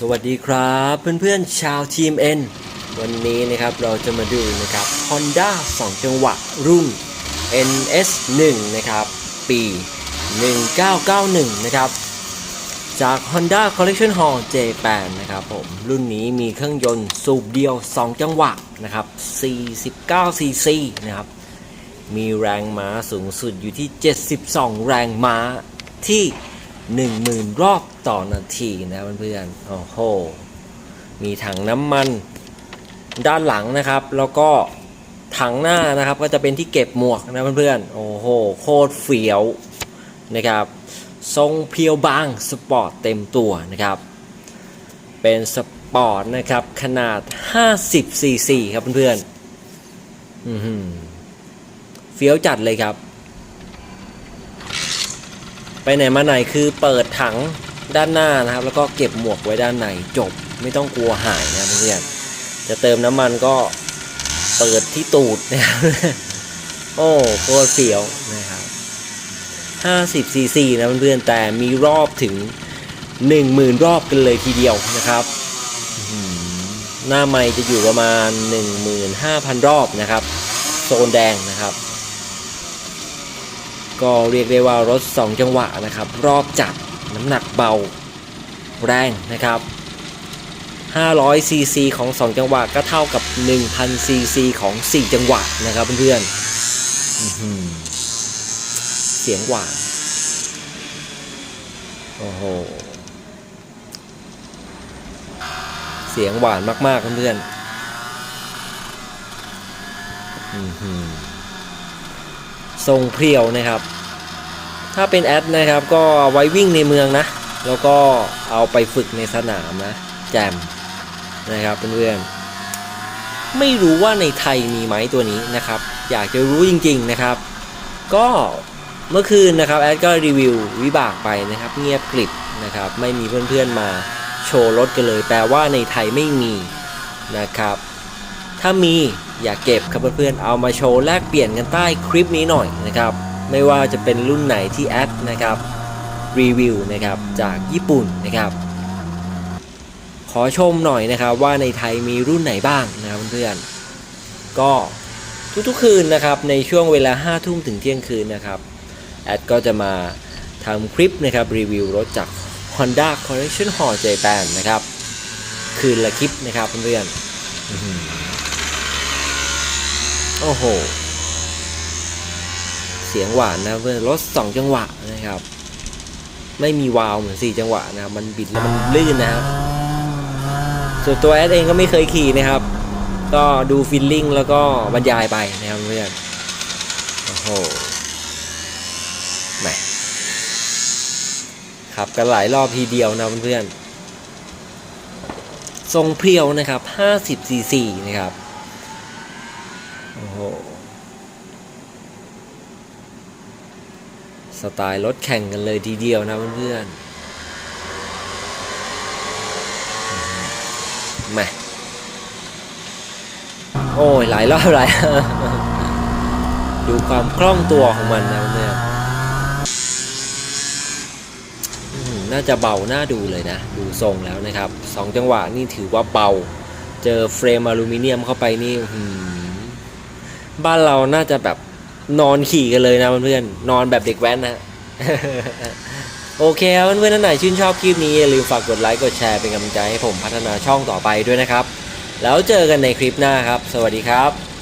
สวัสดีครับเพื่อนๆชาวทีม N วันนี้นะครับเราจะมาดูนะครับ Honda 2 จังหวะรุ่น NS1 นะครับปี 1991 นะครับ จาก Honda Collection Hall J8 นะครับผมรุ่นนี้มีเครื่องยนต์สูบเดียว 2 จังหวะนะครับ 49 cc นะครับ มีแรงม้าสูงสุดอยู่ที่ 72 แรงม้าที่ 10,000 รอบต่อนาทีนะเพื่อนๆโอ้โห มีถังน้ำมันด้านหลังนะครับ แล้วก็ถังหน้านะครับ ก็จะเป็นที่เก็บหมวกนะเพื่อนๆ โอ้โห โคตรเฟี้ยวนะครับ ทรงเพียวบางสปอร์ตเต็มตัวนะครับ เป็นสปอร์ตนะครับ ขนาด 50 cc ครับเพื่อนๆเฟี้ยวจัดเลยครับ ไปไหนมาไหนคือเปิดถังด้านหน้านะครับ แล้วก็เก็บหมวกไว้ด้านในจบไม่ต้องกลัวหายนะเพื่อนจะเติมน้ำมันก็เปิดที่ตูดนะครับโอ้โคตรเฟี้ยวนะครับ 50 cc นะเพื่อนแต่มีรอบถึง 10,000 รอบกันเลยทีเดียวนะครับหน้าไมค์จะอยู่ประมาณ 15,000 รอบนะครับ โซนแดงนะครับ ก็เรียกได้ว่ารถ 2 จังหวะนะครับ รอบจัดน้ำหนักเบาแรงนะครับ500ซีซีของ 2 จังหวะก็เท่ากับ1,000ซีซีของ 4 จังหวะนะครับเพื่อนๆเสียงหวานโอ้โหเสียงหวานมาก ๆ เพื่อนๆอื้อหือทรงเพรียวนะครับ ถ้าเป็นแอดนะครับก็ไว้วิ่งในเมืองนะ แล้วก็เอาไปฝึกในสนามนะ แจมนะครับเพื่อนๆไม่รู้ว่าในไทยมีไหมตัวนี้นะครับ อยากจะรู้จริงๆนะครับ ก็เมื่อคืนนะครับแอดก็รีวิววิบากไปนะครับ เงียบกริบนะครับ ไม่มีเพื่อนๆมาโชว์รถกันเลย แปลว่าในไทยไม่มีนะครับ ถ้ามีอย่าเก็บครับเพื่อนๆเอามาโชว์แลกเปลี่ยนกันใต้คลิปนี้หน่อยนะครับ ไม่ว่าจะเป็นรุ่นไหนที่แอดนะครับรีวิวนะครับจากญี่ปุ่นนะครับ ขอชมหน่อยนะครับว่าในไทยมีรุ่นไหนบ้างนะครับเพื่อนๆก็ทุกๆคืนนะครับในช่วงเวลา5ทุ่มถึงเที่ยงคืนนะครับแอดก็จะมาทำคลิปนะครับรีวิวรถจาก Honda Collection Hall Japan นะครับ คืนละคลิปนะครับเพื่อนๆโอ้โห สียงหวานนะเพื่อนรถสองจังหวะนะครับ ไม่มีวาล์วเหมือนสี่จังหวะนะครับมันบิดแล้วมันลื่นนะครับส่วนตัวแอดเองก็ไม่เคยขี่นะครับ ก็ดูฟิลลิ่งแล้วก็บรรยายไปนะครับเพื่อนโอ้โหแหมขับกันหลายรอบทีเดียวนะเพื่อนๆทรงเพรียวนะครับ 50 cc นะครับ โอ้โห สไตล์รถแข่งกันเลยทีเดียวนะเพื่อนๆแม่โอ้ยหลายรอบหลายดูความคล่องตัวของมันนะเพื่อนน่าจะเบาหน่าดูเลยนะ ดูทรงแล้วนะครับสองจังหวะนี่ถือว่าเบา เจอเฟรมอลูมิเนียมเข้าไปนี่บ้านเราน่าจะแบบ นอนขี่กันเลยนะเพื่อนๆนอนแบบเด็กแว้นนะโอเคครับเพื่อนๆท่านไหนชื่นชอบคลิปนี้อย่าลืมฝากกดไลค์กดแชร์เป็นกำลังใจให้ผมพัฒนาช่องต่อไปด้วยนะครับ แล้วเจอกันในคลิปหน้าครับ สวัสดีครับ